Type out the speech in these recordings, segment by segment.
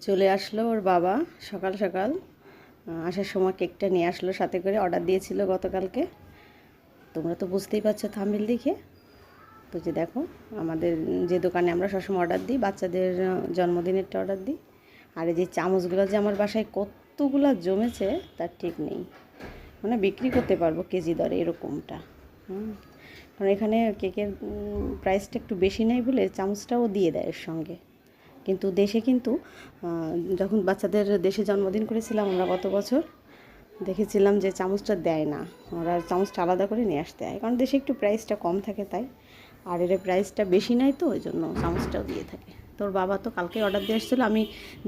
চলে আসলো ওর বাবা সকাল সকাল। আসার সময় কেকটা নিয়ে আসলো, সাথে করে অর্ডার দিয়েছিল গতকালকে। তোমরা তো বুঝতেই পারছ থামিল দেখে। তো যে দেখো, আমাদের যে দোকানে আমরা সবসময় অর্ডার দিই, বাচ্চাদের জন্মদিনেরটা অর্ডার দিই। আর এই যে চামচগুলো যে আমার বাসায় কতগুলো জমেছে, তার ঠিক নেই। মানে বিক্রি করতে পারব কেজি দরে এরকমটা। হুম। কারণ এখানে কেকের প্রাইসটা একটু বেশি নেই বলে চামচটাও দিয়ে দেয় এর সঙ্গে। কিন্তু দেশে কিন্তু যখন বাচ্চাদের দেশে জন্মদিন করেছিলাম আমরা গত বছর, দেখেছিলাম যে চামচটা দেয় না। ওরা চামচটা আলাদা করে নিয়ে আসতে হয়। কারণ দেশে একটু প্রাইসটা কম থাকে তাই। আর এর প্রাইসটা বেশি নাই তো ওই জন্য চামচটাও দিয়ে থাকে। তোর বাবা তো কালকে অর্ডার দিয়ে এসেছিল আমি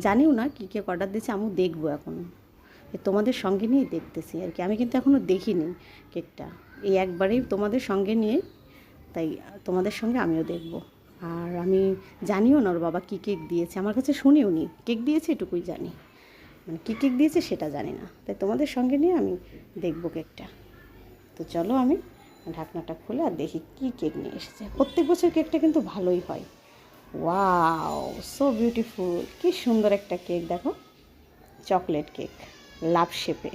জানিও না কী কেক অর্ডার দিয়েছে আমি দেখব এখন। তোমাদের সঙ্গে নিয়েই দেখতেছি আর কি। আমি কিন্তু এখনও দেখিনি কেকটা এই একবারেই তোমাদের সঙ্গে নিয়ে, তাই তোমাদের সঙ্গে আমিও দেখব। আর আমি জানিও না ওর বাবা কী কেক দিয়েছে। আমার কাছে শুনিও নি, কেক দিয়েছে এটুকুই জানি। মানে কী কেক দিয়েছে সেটা জানি না। তাই তোমাদের সঙ্গে নিয়ে আমি দেখব কেকটা। তো চলো আমি ঢাকনাটা খুলে আর দেখি কী কেক নিয়ে এসেছে। প্রত্যেক বছর কেকটা কিন্তু ভালোই হয়। ওয়াও সো বিউটিফুল কি সুন্দর একটা কেক, দেখো। চকলেট কেক, লাভ শেপে।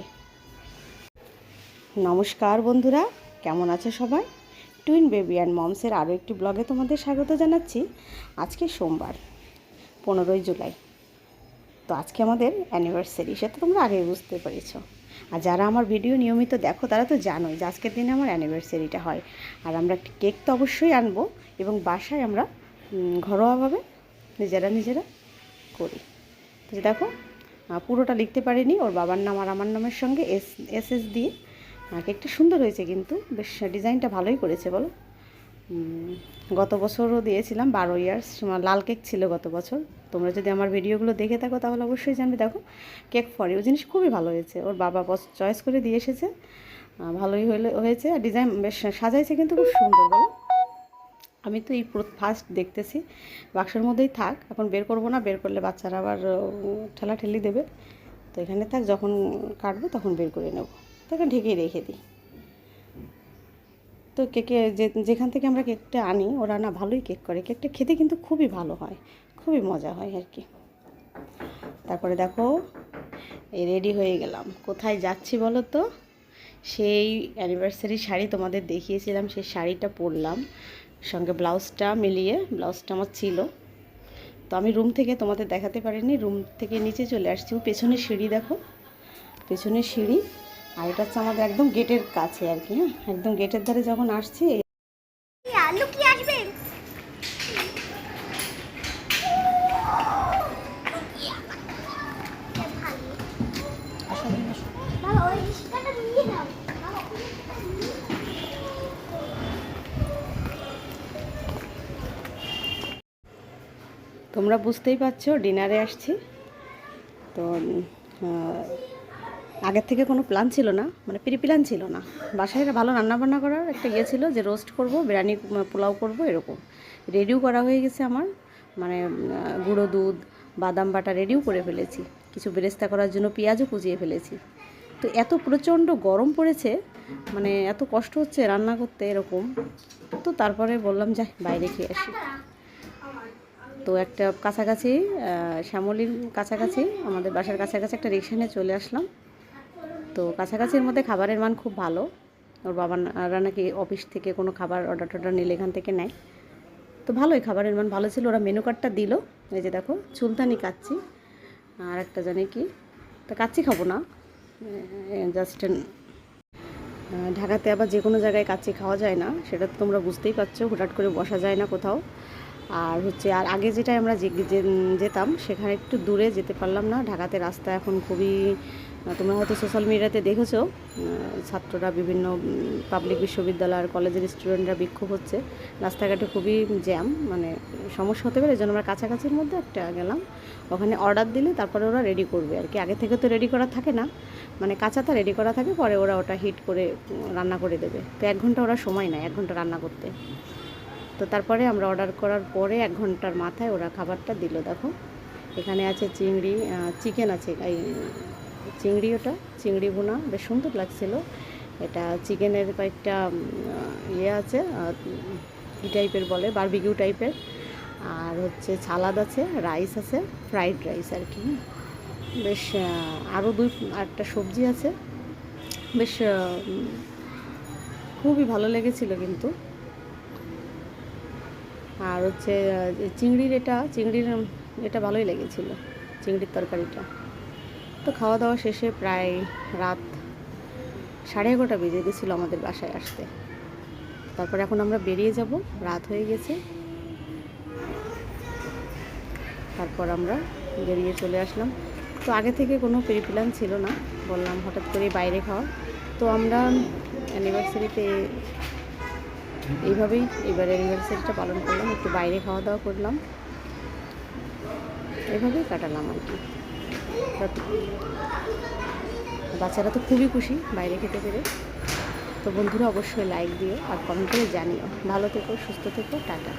নমস্কার বন্ধুরা, কেমন আছে সবাই? টুইন বেবি অ্যান্ড মমসের আরও একটি ব্লগে তোমাদের স্বাগত জানাচ্ছি। আজকে সোমবার, পনেরোই জুলাই। তো আজকে আমাদের অ্যানিভার্সারি সেটা তোমরা আগেই বুঝতে পেরেছ। আর যারা আমার ভিডিও নিয়মিত দেখো, তারা তো জানোই যে আজকের দিনে আমার অ্যানিভার্সারিটা হয়। আর আমরা একটি কেক তো অবশ্যই আনব এবং বাসায় আমরা ঘরোয়াভাবে নিজেরা নিজেরা করি। তো দেখো পুরোটা লিখতে পারিনি, ওর বাবার নাম আর আমার নামের সঙ্গে এস এস দিয়ে কেকটা সুন্দর হয়েছে কিন্তু। বেশ, ডিজাইনটা ভালোই করেছে, বলো? গত বছরও দিয়েছিলাম, বারো ইয়ার্স লাল কেক ছিল গত বছর। তোমরা যদি আমার ভিডিওগুলো দেখে থাকো, তাহলে অবশ্যই জানবে, দেখো, কেক ফর ইউ জিনিস খুবই ভালো হয়েছে। ওর বাবা বস, চয়েস করে দিয়ে এসেছে। ভালোই হলে হয়েছে। আর ডিজাইন বেশ সাজাইছে কিন্তু খুব সুন্দর, বলো? আমি তো এই ফার্স্ট দেখতেছি। বাক্সের মধ্যেই থাক, এখন বের করব না, বের করলে বাচ্চারা আবার ঠেলা ঠেলি দেবে। তো এখানে থাক, যখন কাটবো তখন বের করে নেব। তাকে ঢেকে রেখে দিই। তো কেকে যেখান থেকে আমরা কেকটা আনি, ওরা না ভালোই কেক করে। কেকটা খেতে কিন্তু খুবই ভালো হয়, খুবই মজা হয় আর কি। তারপরে দেখো, এই রেডি হয়ে গেলাম। কোথায় যাচ্ছি বলো তো? সেই অ্যানিভার্সারি শাড়ি তোমাদের দেখিয়েছিলাম, সেই শাড়িটা পরলাম। সঙ্গে ব্লাউজটা মিলিয়ে, ব্লাউজটা আমার ছিল। তো আমি রুম থেকে তোমাদের দেখাতে পারিনি, রুম থেকে নিচে চলে আসছি। ও পেছনের সিঁড়ি দেখো, পেছনের সিঁড়ি। আর এটা হচ্ছে আমাদের একদম গেটের কাছে আর কি হ্যাঁ? একদম গেটের ধারে যখন আসছি। আলু কি আসবে। তোমরা বুঝতেই পারছ ডিনারে আসছি। তো আগের থেকে কোনো প্ল্যান ছিল না মানে প্রি প্ল্যান ছিল না। বাসায় ভালো রান্নাবান্না করার একটা ইয়ে ছিল যে রোস্ট করব, বিরিয়ানি পোলাও করব, এরকম। রেডিও করা হয়ে গেছে আমার মানে গুঁড়ো দুধ, বাদাম বাটা রেডিও করে ফেলেছি। কিছু বেরেস্তা করার জন্য পেঁয়াজও কুচিয়ে ফেলেছি। তো এত প্রচণ্ড গরম পড়েছে মানে এত কষ্ট হচ্ছে রান্না করতে এরকম। তো তারপরে বললাম, যাই, বাইরে খেয়ে আসি। তো একটা কাছাকাছি শ্যামলীর কাছাকাছি, আমাদের বাসার কাছাকাছি একটা রিক্সা নিয়ে চলে আসলাম। তো কাছাকাছির মধ্যে খাবারের মান খুব ভালো। ওর বাবারা নাকি অফিস থেকে কোনো খাবার অর্ডার টর্ডার নিলে এখান থেকে নেয়। তো ভালোই খাবারের মান ভালো ছিল। ওরা মেনু কার্ডটা দিল। এই যে দেখো, চুলতানি কাচ্ছি আর একটা জানি কি? তো কাচ্ছি খাব না। জাস্ট ঢাকাতে আবার যে কোনো জায়গায় কাচ্চি খাওয়া যায় না, সেটা তো তোমরা বুঝতেই পারছ। হঠাৎ করে বসা যায় না কোথাও। আর হচ্ছে, আর আগে যেটাই আমরা যেতাম, সেখানে একটু দূরে যেতে পারলাম না। ঢাকাতে রাস্তা এখন খুবই তোমরা হয়তো সোশ্যাল মিডিয়াতে দেখেছ ছাত্ররা বিভিন্ন পাবলিক বিশ্ববিদ্যালয় আর কলেজের স্টুডেন্টরা বিক্ষোভ হচ্ছে। রাস্তাঘাটে খুবই জ্যাম মানে সমস্যা হতে পারে জন্য আমরা কাছাকাছির মধ্যে একটা গেলাম। ওখানে অর্ডার দিলে তারপরে ওরা রেডি করবে আর কি। আগে থেকে তো রেডি করা থাকে না মানে কাঁচাটা রেডি করা থাকে, পরে ওরা ওটা হিট করে রান্না করে দেবে। তো এক ঘণ্টা ওরা সময় নেয়, এক ঘণ্টা রান্না করতে। তো তারপরে আমরা অর্ডার করার পরে এক ঘণ্টার মাথায় ওরা খাবারটা দিল, দেখো। এখানে আছে চিংড়ি চিকেন আছে, এই চিংড়ি ওটা, চিংড়ি বোনা বেশ সুন্দর লাগছিল। এটা চিকেনের কয়েকটা ইয়ে আছে কী টাইপের বলে বারবিকিউ টাইপের আর হচ্ছে সালাদ আছে রাইস আছে ফ্রাইড রাইস আর কি। বেশ আরও দুই একটা সবজি আছে। বেশ খুবই ভালো লেগেছিল কিন্তু। আর হচ্ছে চিংড়ির এটা চিংড়ির এটা ভালোই লেগেছিল, চিংড়ির তরকারিটা। তো খাওয়া দাওয়া শেষে প্রায় রাত সাড়ে এগারোটা বেজে গেছিল আমাদের বাসায় আসতে। তারপর এখন আমরা বেরিয়ে যাব, রাত হয়ে গেছে। তারপর আমরা বেরিয়ে চলে আসলাম। তো আগে থেকে কোনো প্রিপ্ল্যান ছিল না, বললাম হঠাৎ করে বাইরে খাওয়া। তো আমরা অ্যানিভার্সারিতে এইভাবেই এবারে অ্যানিভার্সারিটা পালন করলাম, একটু বাইরে খাওয়া দাওয়া করলাম। এভাবেই কাটালাম আর কি। বাচ্চারা তো খুবই খুশি বাইরে খেতে পেরে। তো বন্ধুরা, অবশ্যই লাইক দিও আর কমেন্ট করে জানিও। ভালো থেকো, সুস্থ থেকো, টাটা।